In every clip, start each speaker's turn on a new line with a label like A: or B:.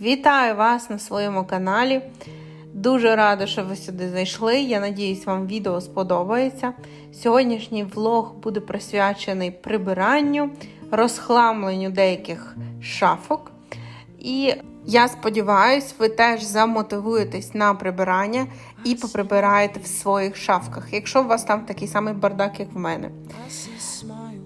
A: Вітаю вас на своєму каналі. Дуже рада, що ви сюди зайшли. Я надіюсь, вам відео сподобається. Сьогоднішній влог буде присвячений прибиранню, розхламленню деяких шафок. І я сподіваюся, ви теж замотивуєтесь на прибирання і поприбираєте в своїх шафках, якщо у вас там такий самий бардак, як в мене.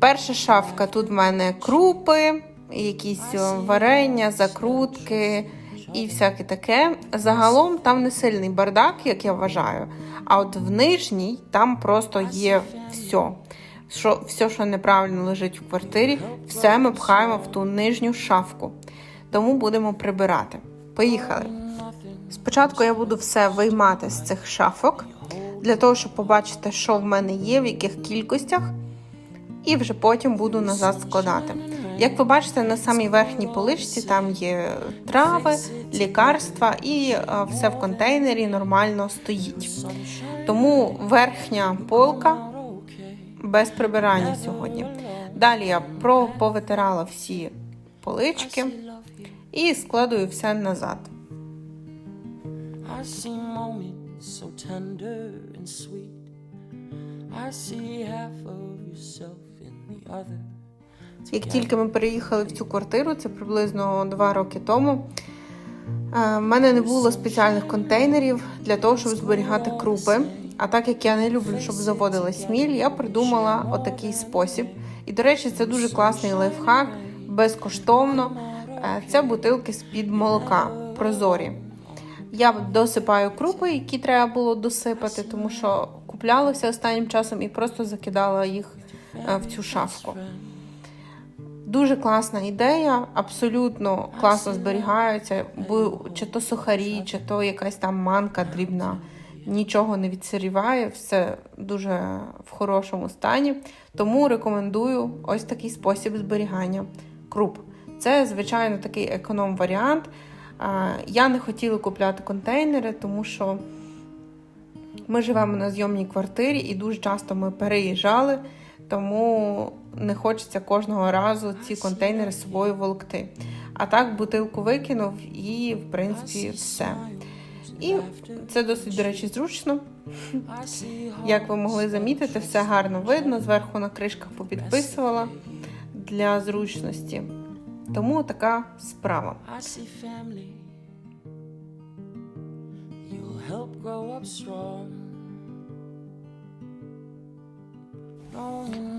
A: Перша шафка тут в мене крупи, якісь варення, закрутки і всяке таке. Загалом там не сильний бардак, як я вважаю. А от в нижній там просто є все. Що, все, що неправильно лежить в квартирі, все ми пхаємо в ту нижню шафку. Тому будемо прибирати. Поїхали. Спочатку я буду все виймати з цих шафок, для того, щоб побачити, що в мене є, в яких кількостях і вже потім буду назад складати. Як ви бачите, на самій верхній поличці там є трави, лікарства і все в контейнері нормально стоїть. Тому верхня полка без прибирання сьогодні. Далі я про- повитирала всі полички і складую все назад.
B: I. I see half of yourself in the other.
A: Як тільки ми переїхали в цю квартиру, це приблизно два роки тому. е, В мене не було спеціальних контейнерів для того, щоб зберігати крупи. А так як я не люблю, щоб заводилась міль, я придумала отакий спосіб. І, до речі, це дуже класний лайфхак, безкоштовно. Е, Це бутилки з-під молока прозорі. Я досипаю крупи, які треба було досипати, тому що куплялося останнім часом і просто закидала їх е, в цю шафку. Дуже класна ідея, абсолютно класно зберігаються, бо чи то сухарі, чи то якась там манка дрібна. Нічого не відсиріває, все дуже в хорошому стані. Тому рекомендую ось такий спосіб зберігання круп. Це, звичайно, такий економ-варіант. Я не хотіла купляти контейнери, тому що ми живемо на зйомній квартирі і дуже часто ми переїжджали, тому не хочеться кожного разу ці контейнери з собою волокти. А так бутилку викинув і, в принципі, все. І це досить, до речі, зручно. Як ви могли замітити, все гарно видно. Зверху на кришках попідписувала для зручності. Тому така справа.
B: Help grow up strong.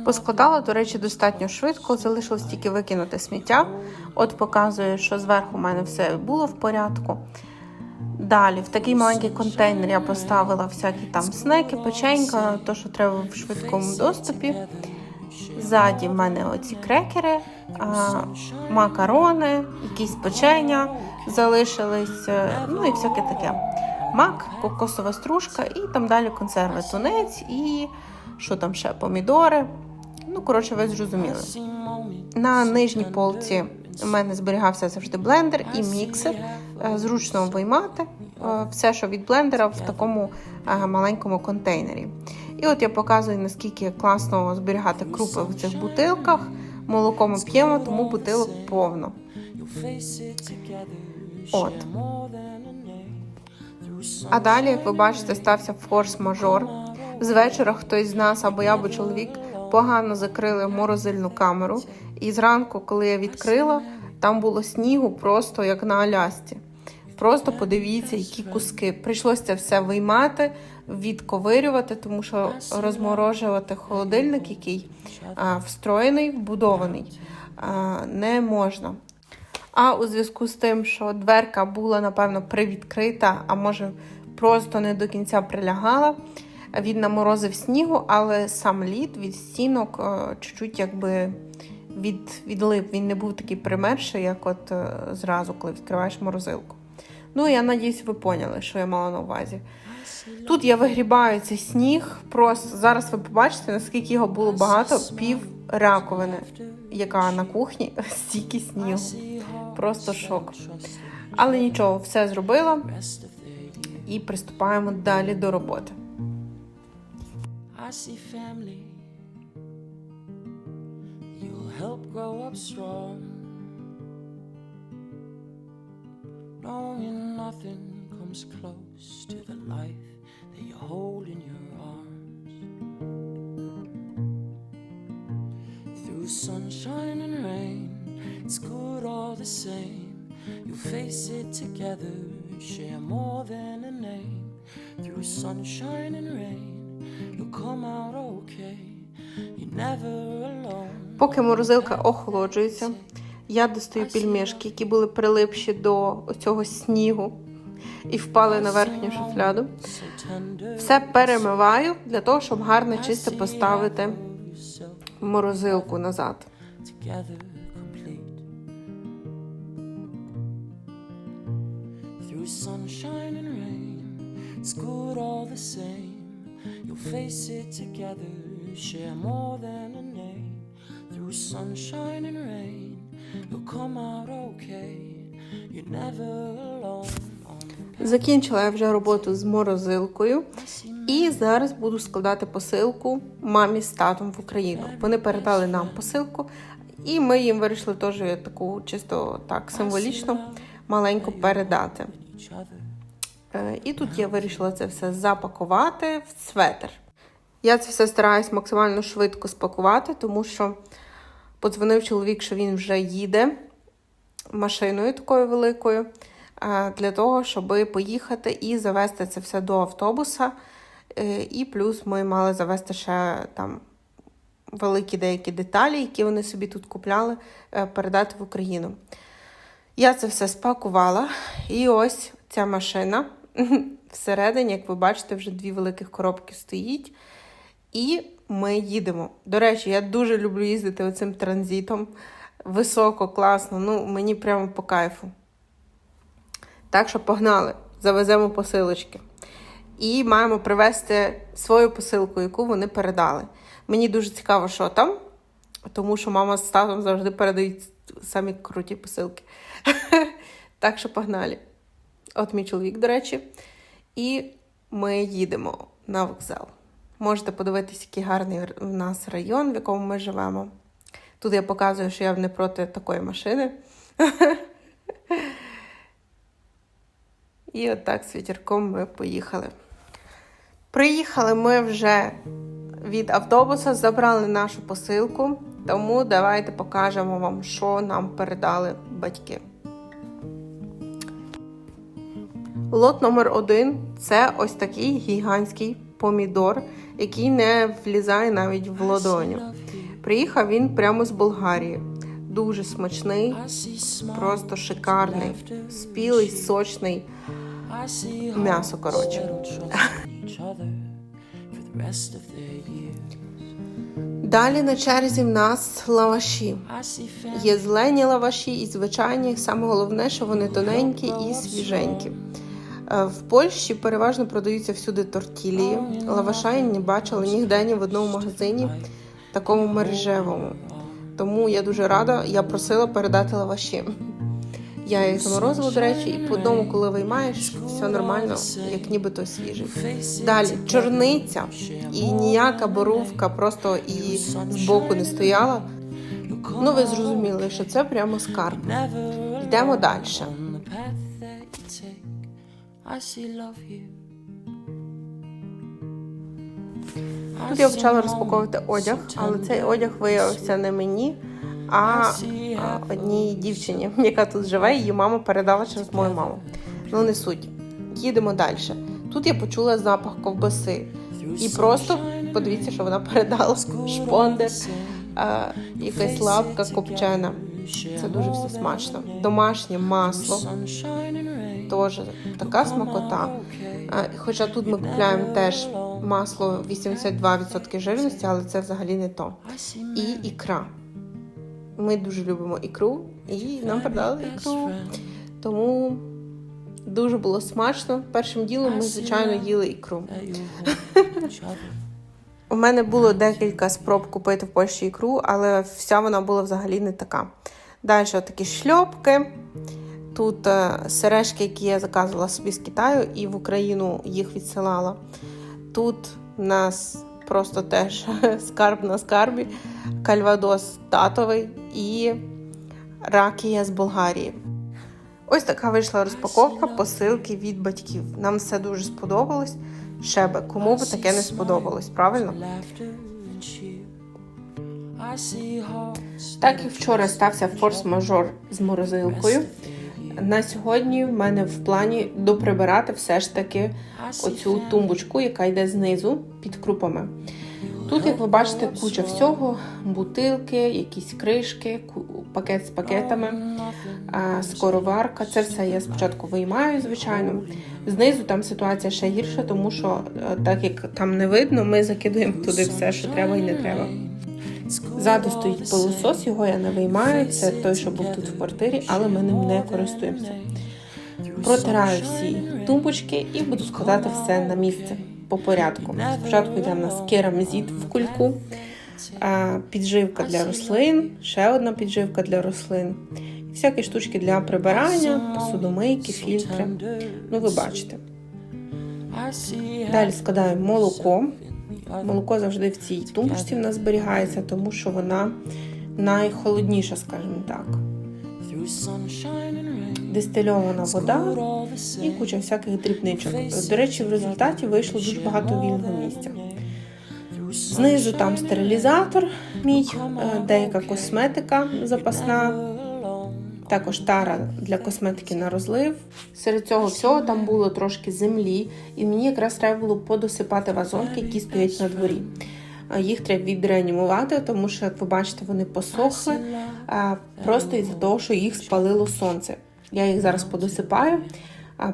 A: Поскладала, до речі, достатньо швидко, залишилось тільки викинути сміття. От показую, що зверху в мене все було в порядку. Далі в такий маленький контейнер я поставила всякі там снеки, печенька, то, що треба в швидкому доступі. Ззаді в мене оці крекери, макарони, якісь печення залишились, е, ну і всяке таке. Мак, кокосова стружка і там далі консерви, тунець і що там ще, помідори. Ну, коротше, ви зрозуміли. На нижній полці у мене зберігався завжди блендер і міксер. Е, Зручно виймати е, все, що від блендера в такому е, маленькому контейнері. І от я показую, наскільки класно зберігати крупи в цих бутилках. Молоко ми п'ємо, тому бутилок повно. От. А далі, як ви бачите, стався форс-мажор. З вечора хтось з нас, або я, або чоловік, погано закрили морозильну камеру. І зранку, коли я відкрила, там було снігу просто як на Алясці. Просто подивіться, які куски. Прийшлося це все виймати, відковирювати, тому що розморожувати холодильник, який а, встроєний, вбудований, а, не можна. А у зв'язку з тим, що дверка була, напевно, привідкрита, а може просто не до кінця прилягала, він наморозив снігу, але сам лід від стінок е, чуть-чуть якби від, відлип. Він не був такий примерший, як от е, зразу, коли відкриваєш морозилку. Ну, я надіюсь, ви поняли, що я мала на увазі. Тут я вигрібаю цей сніг. Просто зараз ви побачите, наскільки його було багато, пів раковини, яка на кухні стільки снігу. Просто шок. Але нічого, все зробила і приступаємо далі до роботи.
B: See family. You'll help grow up strong. knowing nothing comes close to the life that you hold in your arms. Through sunshine and rain, it's good all the same. You'll face it together, share more than a name. Through sunshine and rain,
A: Поки морозилка охолоджується, я достаю пельмешки, які були прилипші до цього снігу і впали на верхню шуфляду. Все перемиваю для того, щоб гарно чисто поставити морозилку назад.
B: Through sunshine and rain, it's good all the same. You'll face it together, share more than a name. Through sunshine and rain, you'll come out okay. You're never alone.
A: Закінчила я вже роботу з морозилкою. І зараз буду складати посилку мамі з татом в Україну. Вони передали нам посилку, і ми їм вирішили теж таку чисто так символічно маленьку передати. Е, І тут я вирішила це все запакувати в светр. Я це все стараюсь максимально швидко спакувати, тому що подзвонив чоловік, що він вже їде машиною такою великою е, для того, щоб поїхати і завести це все до автобуса. Е, І плюс ми мали завести ще там великі деякі деталі, які вони собі тут купляли, передати в Україну. Я це все спакувала, і ось ця машина всередині, як ви бачите, вже дві великих коробки стоїть. І ми їдемо. До речі, я дуже люблю їздити оцим транзитом. Високо, класно, ну мені прямо по кайфу. Так що погнали, завеземо посилочки. І маємо привезти свою посилку, яку вони передали. Мені дуже цікаво, що там, тому що мама з татом завжди передають самі круті посилки. Так що погнали. От мій чоловік, до речі. І ми їдемо на вокзал. Можете подивитися, який гарний в нас район, в якому ми живемо. Тут я показую, що я не проти такої машини. І отак з вітерком ми поїхали. Приїхали ми вже від автобуса, забрали нашу посилку, тому давайте покажемо вам, що нам передали батьки. Лот номер один це ось такий гігантський помідор, який не влізає навіть в ладоню. Приїхав він прямо з Болгарії. Дуже смачний, просто шикарний, спілий, сочний. М'ясо, коротше. Далі на черзі в нас лаваші. Є зелені лаваші і звичайні. Саме головне, що вони тоненькі і свіженькі. Е, В Польщі переважно продаються всюди тортілії. Лаваша я не бачила ніде ні в одному магазині, такому мережевому. Тому я дуже рада, я просила передати лаваші. Я їх заморозила, до речі, і по одному, коли виймаєш, все нормально, як нібито свіжий. Далі чорниця і ніяка борувка просто і збоку не стояла. Ну, ви зрозуміли, що це прямо скарб. Йдемо далі.
B: I love.
A: Тут я почала розпаковувати одяг, але цей одяг виявився не мені, а а, одній дівчині, яка тут живе, її мама передала через мою маму. Ну не суть. Їдемо далі. Тут я почула запах ковбаси. І просто подивіться, що вона передала шпондер, якась лапка копчена. Це дуже все смачно. Домашнє масло. Теж така смакота. Хоча тут ми купуємо теж масло 82% жирності, але це взагалі не то. І ікра. Ми дуже любимо ікру, і нам передали ікру. Тому дуже було смачно. Першим ділом ми, звичайно, їли ікру. У мене було декілька спроб купити в Польщі ікру, але вся вона була взагалі не така. Далі такі шльопки. Тут е, сережки, які я заказувала собі з Китаю, і в Україну їх відсилала. Тут у нас просто теж скарб на скарбі, кальвадос татовий і ракія з Болгарії. Ось така вийшла розпаковка посилки від батьків. Нам все дуже сподобалось. Ще би, кому би таке не сподобалось, правильно? Так як вчора стався форс-мажор з морозилкою. На сьогодні в мене в плані доприбирати все ж таки оцю тумбочку, яка йде знизу під крупами. Тут, як ви бачите, куча всього: бутилки, якісь кришки, пакет з пакетами, скороварка. Це все я спочатку виймаю, звичайно. Знизу там ситуація ще гірша, тому що е, так як там не видно, ми закидуємо туди все, що треба і не треба. Ззаду стоїть пилосос, його я не виймаю. Це той, що був тут в квартирі, але ми ним не користуємося. Протираю всі тумбочки і буду складати все на місце по порядку. Спочатку йде в нас керамзит в кульку, підживка для рослин, ще одна підживка для рослин, всякі штучки для прибирання, посудомийки, фільтри. Ну, ви бачите. Далі складаю молоко. Молоко завжди в цій тумбочці в нас зберігається, тому що вона найхолодніша, скажімо так. Дистильована вода і куча всяких дрібничок. До речі, в результаті вийшло дуже багато вільного місця. Знизу там стерилізатор, мій, е, деяка косметика запасна, також тара для косметики на розлив. Серед цього всього там було трошки землі, і мені якраз треба було подосипати вазонки, які стоять на дворі. Їх треба відреанімувати, тому що, як ви бачите, вони посохли просто із-за того, що їх спалило сонце. Я їх зараз подосипаю,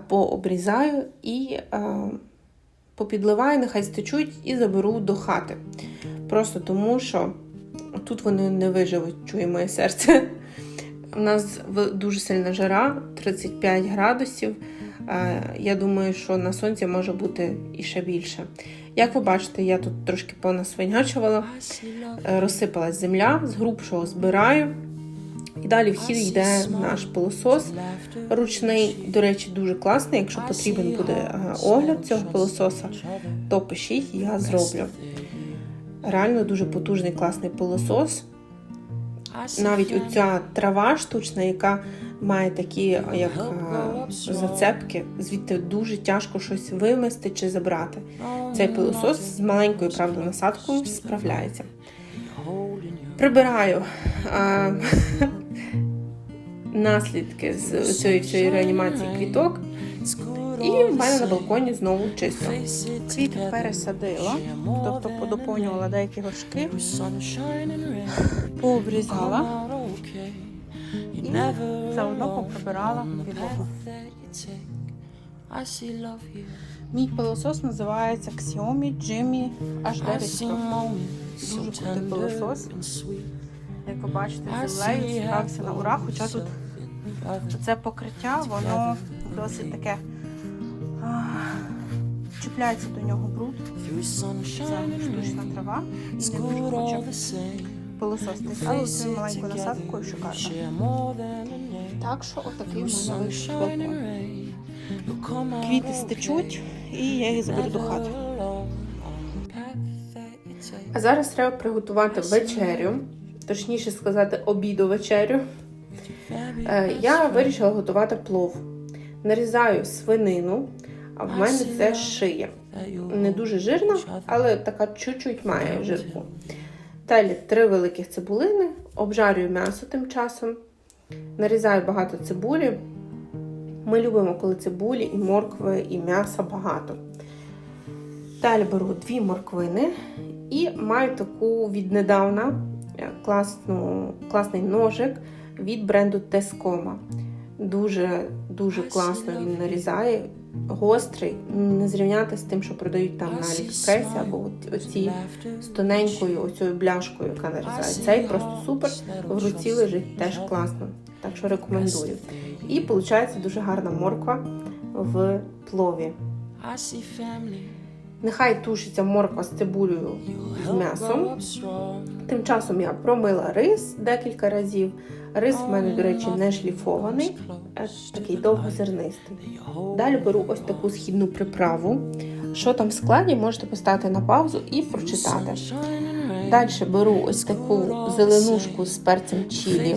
A: пообрізаю і попідливаю, нехай стечуть і заберу до хати. Просто тому, що тут вони не виживуть, чує моє серце. У нас дуже сильна жара, 35 градусів. Е, Я думаю, що на сонці може бути і ще більше. Як ви бачите, я тут трошки понасвинячувала, е, розсипалась земля, з грубшого збираю. І далі в хід йде наш пилосос ручний. До речі, дуже класний. Якщо потрібен буде е, огляд цього пилососа, то пишіть, я зроблю. Реально дуже потужний класний пилосос. Навіть оця трава штучна, яка має такі як е, зацепки, звідти дуже тяжко щось вимести чи забрати. Цей пилосос з маленькою, правда, насадкою справляється. Прибираю наслідки з цієї реанімації квіток, і в мене на балконі знову чисто.
C: Квіти пересадила, тобто подоповнювала деякі горшки, пообрізала і заодно поприбирала підлогу. Мій пилосос називається Xiaomi Jimmy H900. Дуже крутий пилосос. Як ви бачите, землею справився на ура, хоча тут це покриття, воно досить таке чіпляється до нього бруд. Це штучна трава і не дуже хоче пилососити. Але цю маленькою насадкою шикарно. Так що отакий в мене вийшов балкон. Квіти стечуть, і я їх заберу до хати.
A: А зараз треба приготувати вечерю, точніше сказати, обіду вечерю. Е, Я вирішила готувати плов. Нарізаю свинину, а в мене це шия. Не дуже жирна, але така чуть-чуть має жирку. Далі три великих цибулини, обжарюю м'ясо тим часом, нарізаю багато цибулі. Ми любимо, коли цибулі і моркви, і м'яса багато. Далі беру дві морквини і маю таку віднедавна е, класну, класний ножик від бренду Тескома. Дуже дуже класно він нарізає, гострий, не зрівняти з тим, що продають там на Аліекспресі, або оці з тоненькою оцею бляшкою, яка нарізає. Цей просто супер. В руці лежить теж класно. Так що рекомендую. І виходить дуже гарна морква в плові. Нехай тушиться морква з цибулею з м'ясом. Тим часом я промила рис декілька разів. Рис в мене, до речі, не шліфований, а такий довгозернистий. Далі беру ось таку східну приправу. Що там в складі, можете поставити на паузу і прочитати. Далі беру ось таку зеленушку з перцем чілі. Е,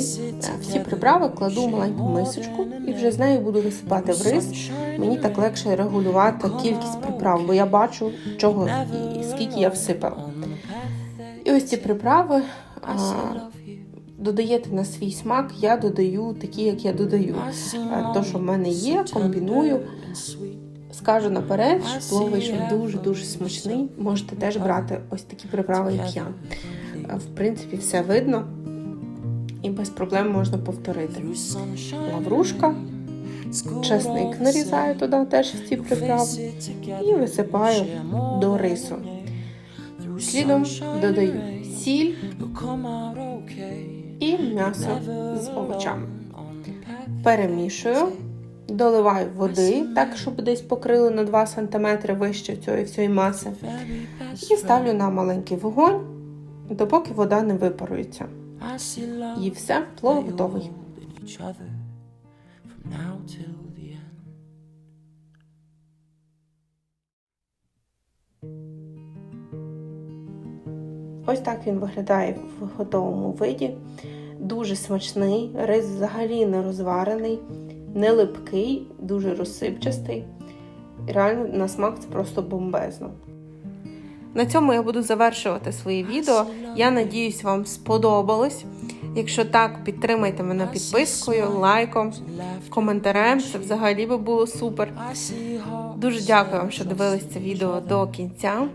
A: Всі приправи кладу в маленьку мисочку і вже з нею буду висипати в рис. Мені так легше регулювати кількість приправ, бо я бачу, чого і скільки я всипала. І ось ці приправи додаєте на свій смак. Я додаю такі, як я додаю. А, То, що в мене є, комбіную. Скажу наперед, що плов вийшов дуже-дуже смачний. Можете теж брати ось такі приправи, як я. В принципі, все видно. І без проблем можна повторити. Лаврушка, чесник нарізаю туди теж в ці приправи. і висипаю до рису. Слідом додаю сіль і м'ясо з овочами. Перемішую, доливаю води, так, щоб десь покрили на 2 см вище цієї всієї маси. І ставлю на маленький вогонь, допоки вода не випарується. І все, плов готовий. Ось так він виглядає в готовому виді. Дуже смачний, рис взагалі не розварений, не липкий, дуже розсипчастий. Реально на смак це просто бомбезно. На цьому я буду завершувати своє відео. Я надіюсь, вам сподобалось. Якщо так, підтримайте мене підпискою, лайком, коментарем. Це взагалі би було супер. Дуже дякую вам, що дивились це відео до кінця.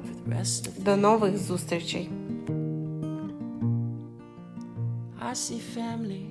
A: До нових зустрічей!
B: I see family